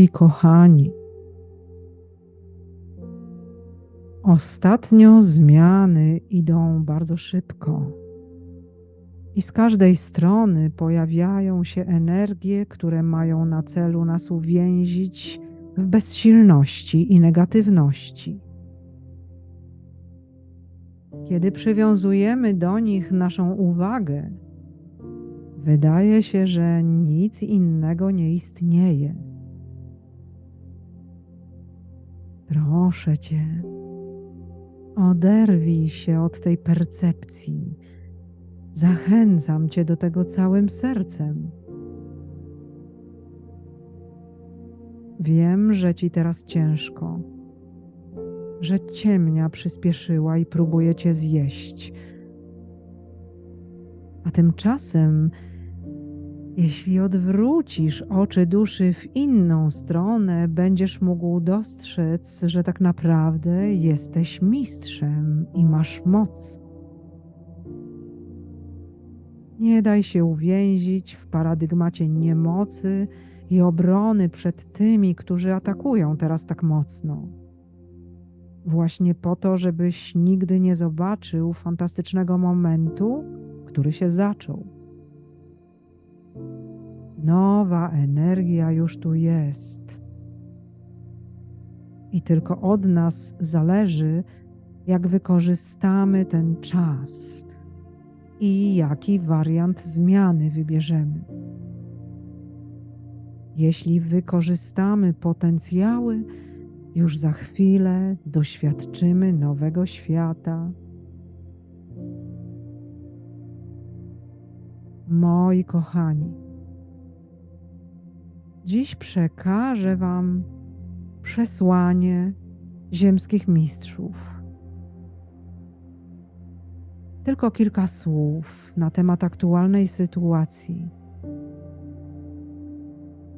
Moi kochani, ostatnio zmiany idą bardzo szybko i z każdej strony pojawiają się energie, które mają na celu nas uwięzić w bezsilności i negatywności. Kiedy przywiązujemy do nich naszą uwagę, wydaje się, że nic innego nie istnieje. Proszę Cię, oderwij się od tej percepcji. Zachęcam Cię do tego całym sercem. Wiem, że Ci teraz ciężko, że ciemnia przyspieszyła i próbuje Cię zjeść. A tymczasem jeśli odwrócisz oczy duszy w inną stronę, będziesz mógł dostrzec, że tak naprawdę jesteś mistrzem i masz moc. Nie daj się uwięzić w paradygmacie niemocy i obrony przed tymi, którzy atakują teraz tak mocno. Właśnie po to, żebyś nigdy nie zobaczył fantastycznego momentu, który się zaczął. Nowa energia już tu jest. I tylko od nas zależy, jak wykorzystamy ten czas i jaki wariant zmiany wybierzemy. Jeśli wykorzystamy potencjały, już za chwilę doświadczymy nowego świata. Moi kochani, Dziś przekażę Wam przesłanie ziemskich mistrzów. Tylko kilka słów na temat aktualnej sytuacji.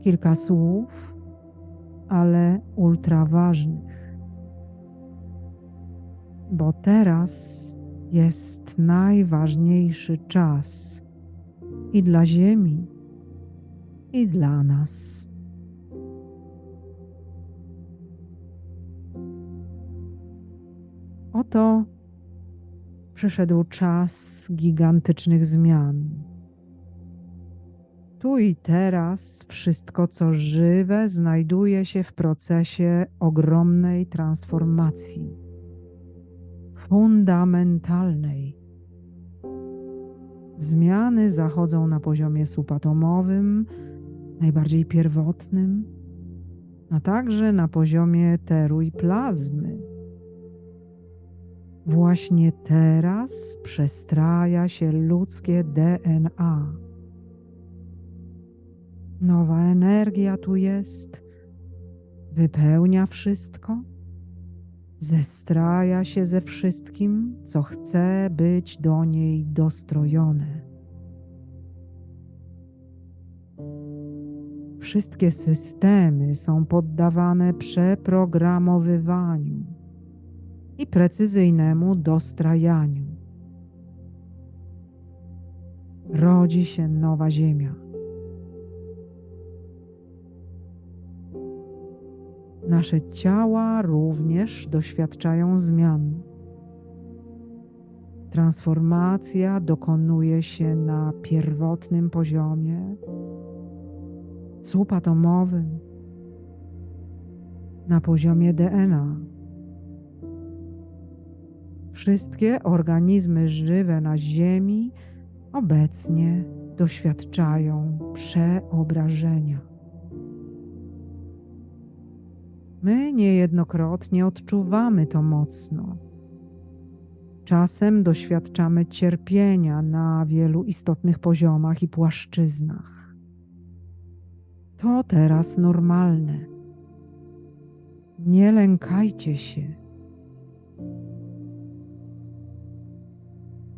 Kilka słów, ale ultra ważnych. Bo teraz jest najważniejszy czas i dla Ziemi, i dla nas. Oto przyszedł czas gigantycznych zmian. Tu i teraz wszystko, co żywe, znajduje się w procesie ogromnej transformacji, fundamentalnej. Zmiany zachodzą na poziomie subatomowym, najbardziej pierwotnym, a także na poziomie teru i plazmy. Właśnie teraz przestraja się ludzkie DNA. Nowa energia tu jest, wypełnia wszystko, zestraja się ze wszystkim, co chce być do niej dostrojone. Wszystkie systemy są poddawane przeprogramowywaniu i precyzyjnemu dostrajaniu. Rodzi się nowa Ziemia. Nasze ciała również doświadczają zmian. Transformacja dokonuje się na pierwotnym poziomie słup atomowym, na poziomie DNA. Wszystkie organizmy żywe na Ziemi obecnie doświadczają przeobrażenia. My niejednokrotnie odczuwamy to mocno. Czasem doświadczamy cierpienia na wielu istotnych poziomach i płaszczyznach. To teraz normalne. Nie lękajcie się.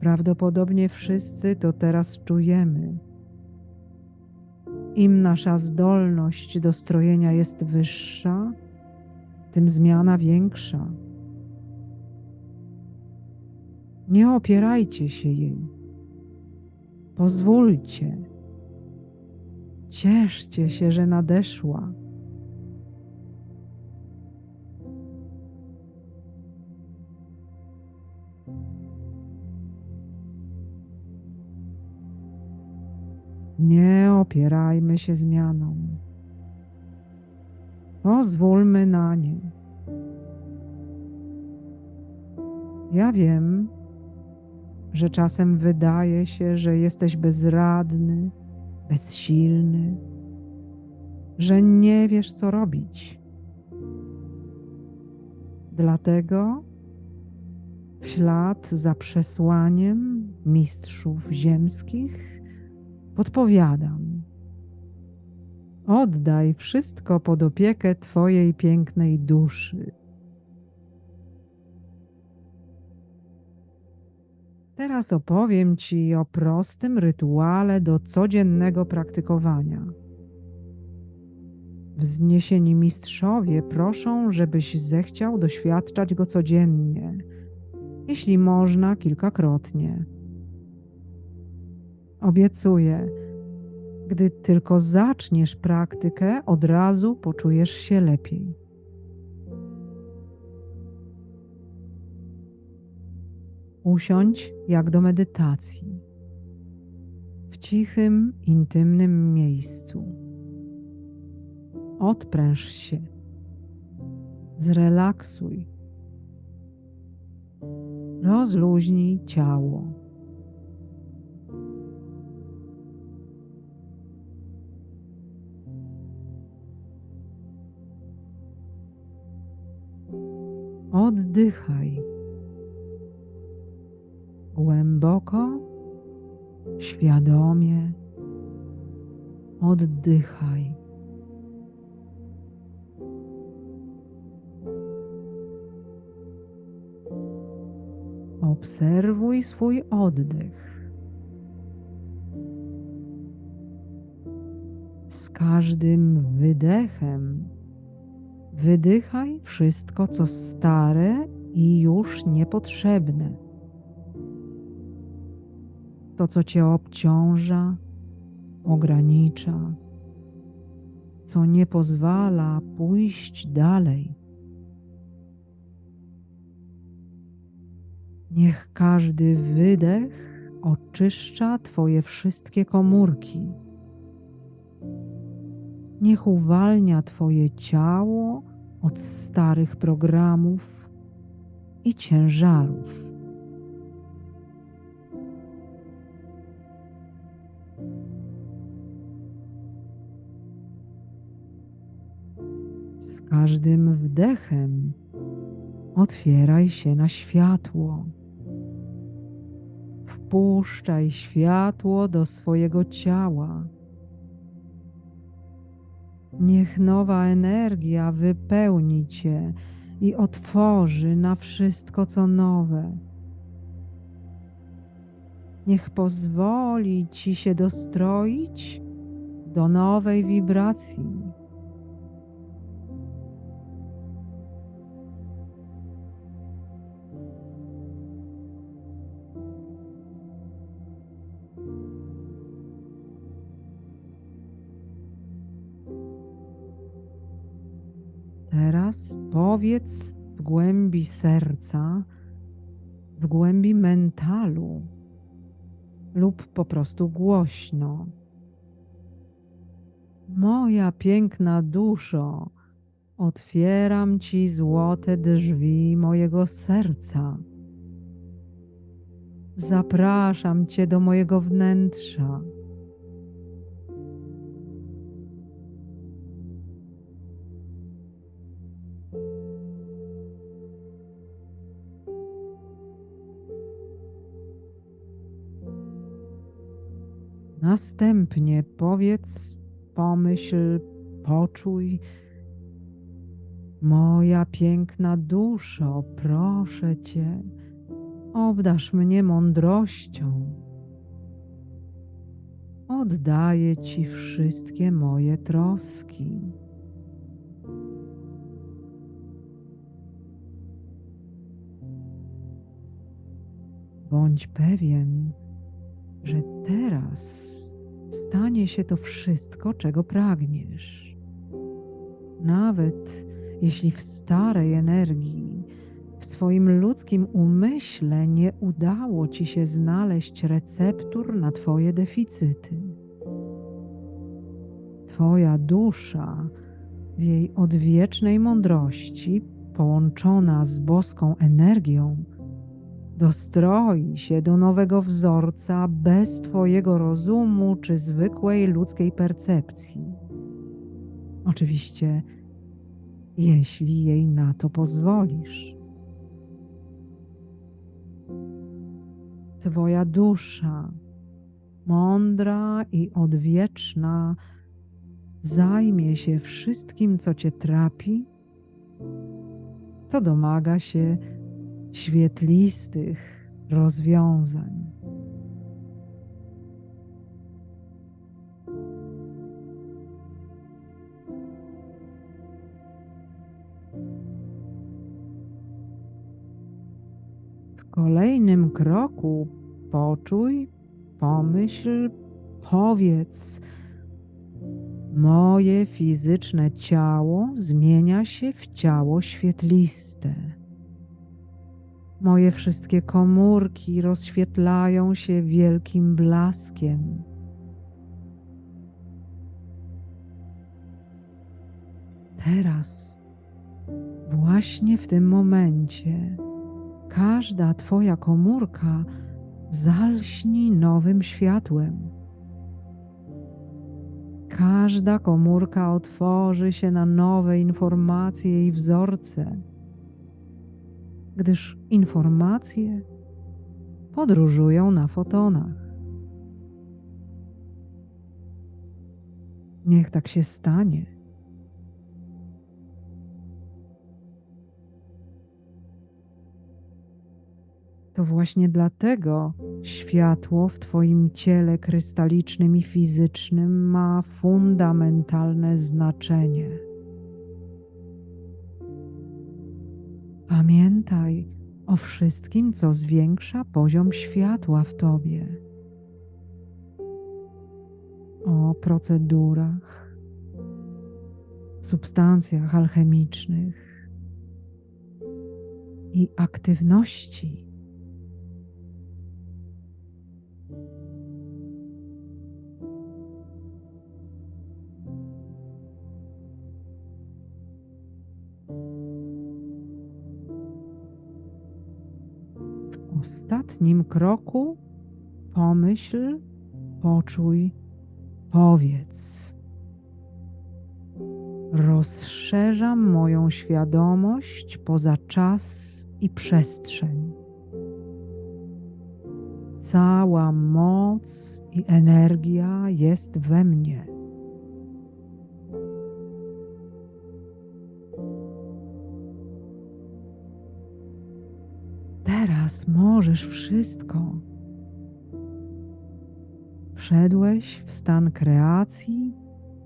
Prawdopodobnie wszyscy to teraz czujemy. Im nasza zdolność do strojenia jest wyższa, tym zmiana większa. Nie opierajcie się jej. Pozwólcie Cieszcie się, że nadeszła. Nie opierajmy się zmianom. Pozwólmy na nie. Ja wiem, że czasem wydaje się, że jesteś bezradny, bezsilny, że nie wiesz, co robić. Dlatego w ślad za przesłaniem mistrzów ziemskich podpowiadam. Oddaj wszystko pod opiekę Twojej pięknej duszy. Teraz opowiem Ci o prostym rytuale do codziennego praktykowania. Wzniesieni mistrzowie proszą, żebyś zechciał doświadczać go codziennie, jeśli można kilkakrotnie. Obiecuję, gdy tylko zaczniesz praktykę, od razu poczujesz się lepiej. Usiądź jak do medytacji, w cichym, intymnym miejscu. Odpręż się, zrelaksuj, rozluźnij ciało. Oddychaj głęboko, świadomie. Oddychaj. Obserwuj swój oddech. Z każdym wydechem wydychaj wszystko, co stare i już niepotrzebne. To, co cię obciąża, ogranicza, co nie pozwala pójść dalej. Niech każdy wydech oczyszcza Twoje wszystkie komórki. Niech uwalnia Twoje ciało od starych programów i ciężarów. Każdym wdechem otwieraj się na światło. Wpuszczaj światło do swojego ciała. Niech nowa energia wypełni cię i otworzy na wszystko, co nowe. Niech pozwoli ci się dostroić do nowej wibracji. Powiedz w głębi serca, w głębi mentalu lub po prostu głośno. Moja piękna duszo, otwieram Ci złote drzwi mojego serca. Zapraszam Cię do mojego wnętrza. Następnie powiedz, pomyśl, poczuj. Moja piękna duszo, proszę Cię, obdasz mnie mądrością. Oddaję Ci wszystkie moje troski. Bądź pewien, że teraz stanie się to wszystko, czego pragniesz. Nawet jeśli w starej energii, w swoim ludzkim umyśle nie udało ci się znaleźć receptur na Twoje deficyty. Twoja dusza w jej odwiecznej mądrości, połączona z boską energią, dostroi się do nowego wzorca bez Twojego rozumu czy zwykłej ludzkiej percepcji. Oczywiście, jeśli jej na to pozwolisz. Twoja dusza, mądra i odwieczna, zajmie się wszystkim, co Cię trapi, co domaga się świetlistych rozwiązań. W kolejnym kroku poczuj, pomyśl, powiedz. Moje fizyczne ciało zmienia się w ciało świetliste. Moje wszystkie komórki rozświetlają się wielkim blaskiem. Teraz, właśnie w tym momencie, każda Twoja komórka zalśni nowym światłem. Każda komórka otworzy się na nowe informacje i wzorce gdyż informacje podróżują na fotonach. Niech tak się stanie. To właśnie dlatego światło w Twoim ciele krystalicznym i fizycznym ma fundamentalne znaczenie. Pamiętaj o wszystkim, co zwiększa poziom światła w tobie. O procedurach, substancjach alchemicznych i aktywności ostatnim kroku pomyśl, poczuj, powiedz. Rozszerzam moją świadomość poza czas i przestrzeń. Cała moc i energia jest we mnie. Teraz możesz wszystko. Wszedłeś w stan kreacji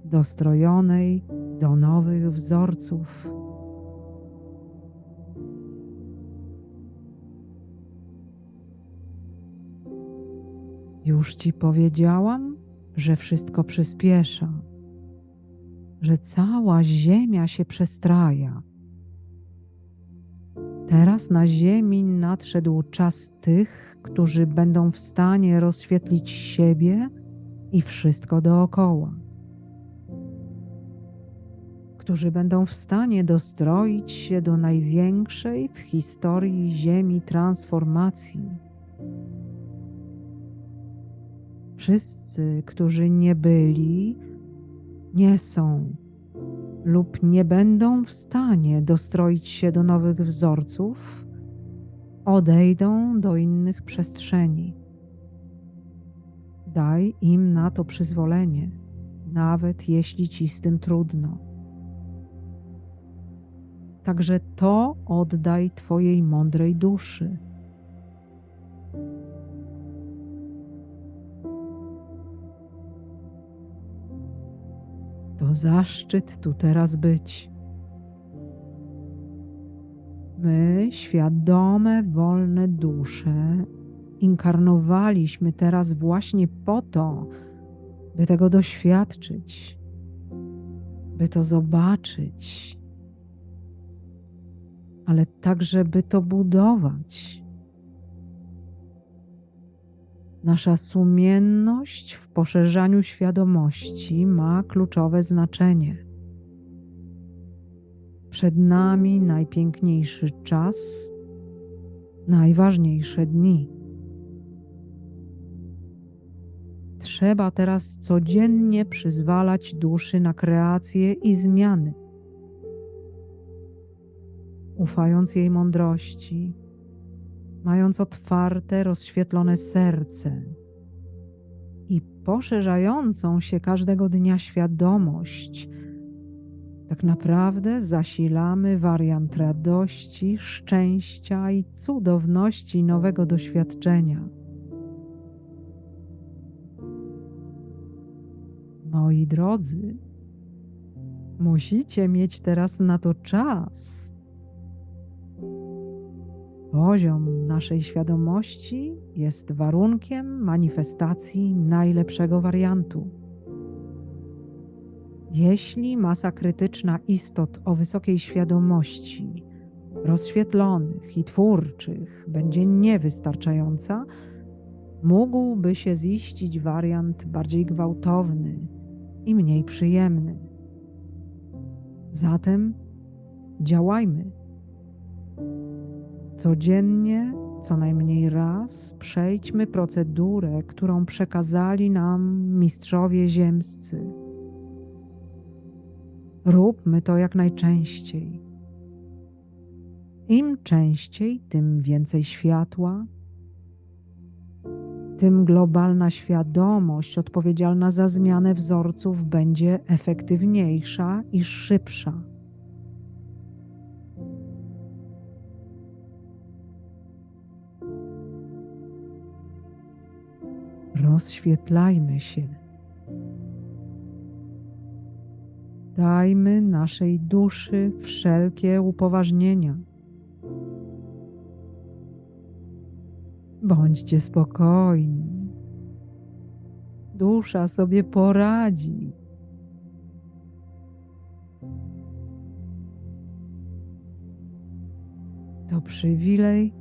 dostrojonej do nowych wzorców. Już ci powiedziałam, że wszystko przyspiesza, że cała Ziemia się przestraja Teraz na Ziemi nadszedł czas tych, którzy będą w stanie rozświetlić siebie i wszystko dookoła. Którzy będą w stanie dostroić się do największej w historii Ziemi transformacji. Wszyscy, którzy nie byli, nie są lub nie będą w stanie dostroić się do nowych wzorców, odejdą do innych przestrzeni. Daj im na to przyzwolenie, nawet jeśli ci z tym trudno. Także to oddaj Twojej mądrej duszy To zaszczyt tu teraz być. My, świadome, wolne dusze, inkarnowaliśmy teraz właśnie po to, by tego doświadczyć, by to zobaczyć, ale także by to budować. Nasza sumienność w poszerzaniu świadomości ma kluczowe znaczenie. Przed nami najpiękniejszy czas, najważniejsze dni. Trzeba teraz codziennie przyzwalać duszy na kreację i zmiany, ufając jej mądrości, mając otwarte, rozświetlone serce i poszerzającą się każdego dnia świadomość, tak naprawdę zasilamy wariant radości, szczęścia i cudowności nowego doświadczenia. Moi drodzy, musicie mieć teraz na to czas. Poziom naszej świadomości jest warunkiem manifestacji najlepszego wariantu. Jeśli masa krytyczna istot o wysokiej świadomości, rozświetlonych i twórczych będzie niewystarczająca, mógłby się ziścić wariant bardziej gwałtowny i mniej przyjemny. Zatem działajmy. Codziennie, co najmniej raz, przejdźmy procedurę, którą przekazali nam mistrzowie ziemscy Róbmy to jak najczęściej. Im częściej, tym więcej światła, tym globalna świadomość odpowiedzialna za zmianę wzorców będzie efektywniejsza i szybsza. Rozświetlajmy się. Dajmy naszej duszy wszelkie upoważnienia. Bądźcie spokojni. Dusza sobie poradzi. To przywilej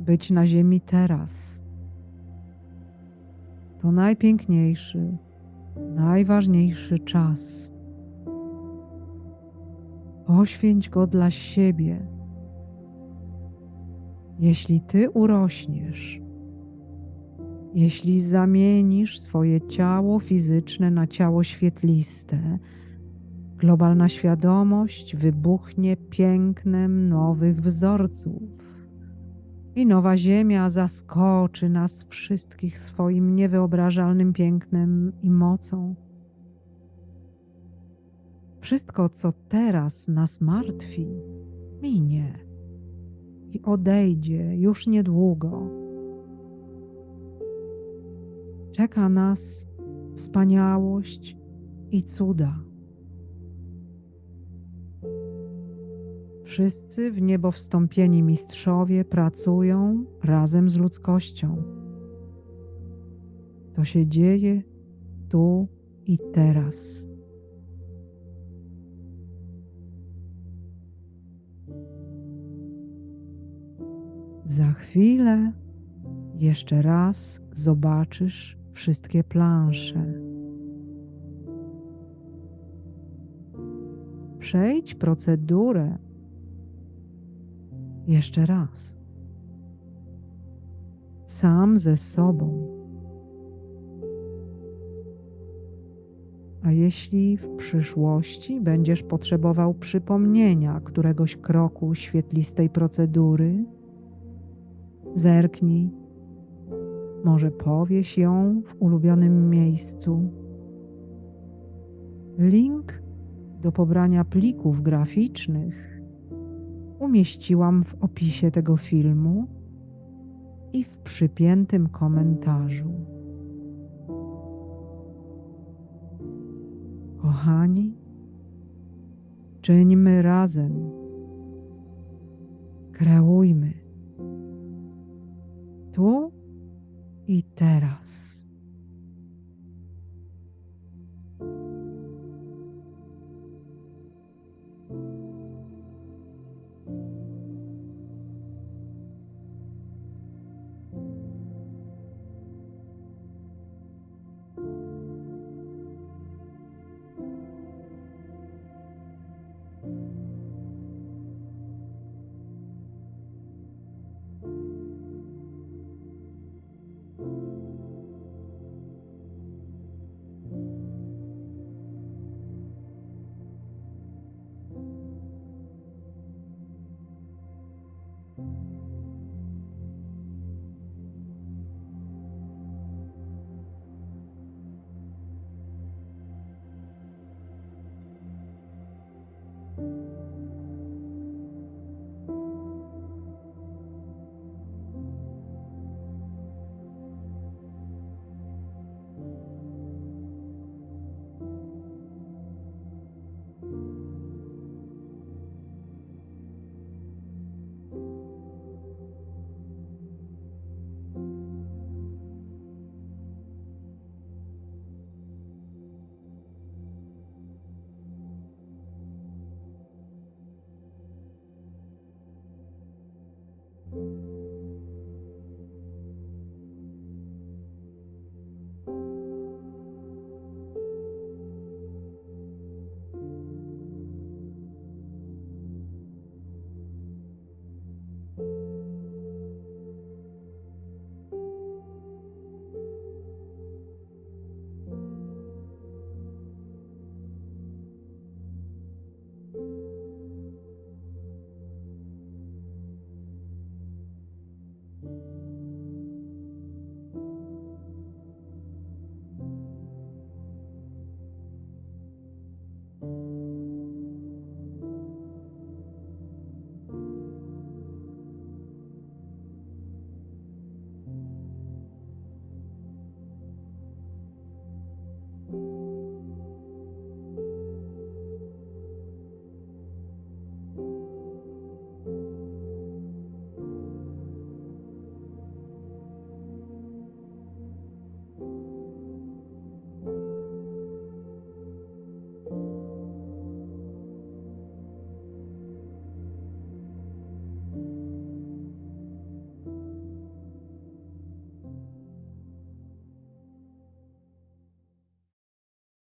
być na ziemi teraz. To najpiękniejszy, najważniejszy czas. Poświęć go dla siebie. Jeśli ty urośniesz, jeśli zamienisz swoje ciało fizyczne na ciało świetliste, globalna świadomość wybuchnie pięknem nowych wzorców. I nowa Ziemia zaskoczy nas wszystkich swoim niewyobrażalnym pięknem i mocą. Wszystko, co teraz nas martwi, minie i odejdzie już niedługo. Czeka nas wspaniałość i cuda. Wszyscy w niebo wstąpieni mistrzowie pracują razem z ludzkością. To się dzieje tu i teraz. Za chwilę jeszcze raz zobaczysz wszystkie plansze. Przejdź procedurę jeszcze raz. Sam ze sobą. A jeśli w przyszłości będziesz potrzebował przypomnienia któregoś kroku świetlistej procedury, Zerknij, może powieś ją w ulubionym miejscu. Link do pobrania plików graficznych umieściłam w opisie tego filmu i w przypiętym komentarzu. Kochani, czyńmy razem, kreujmy tu i teraz.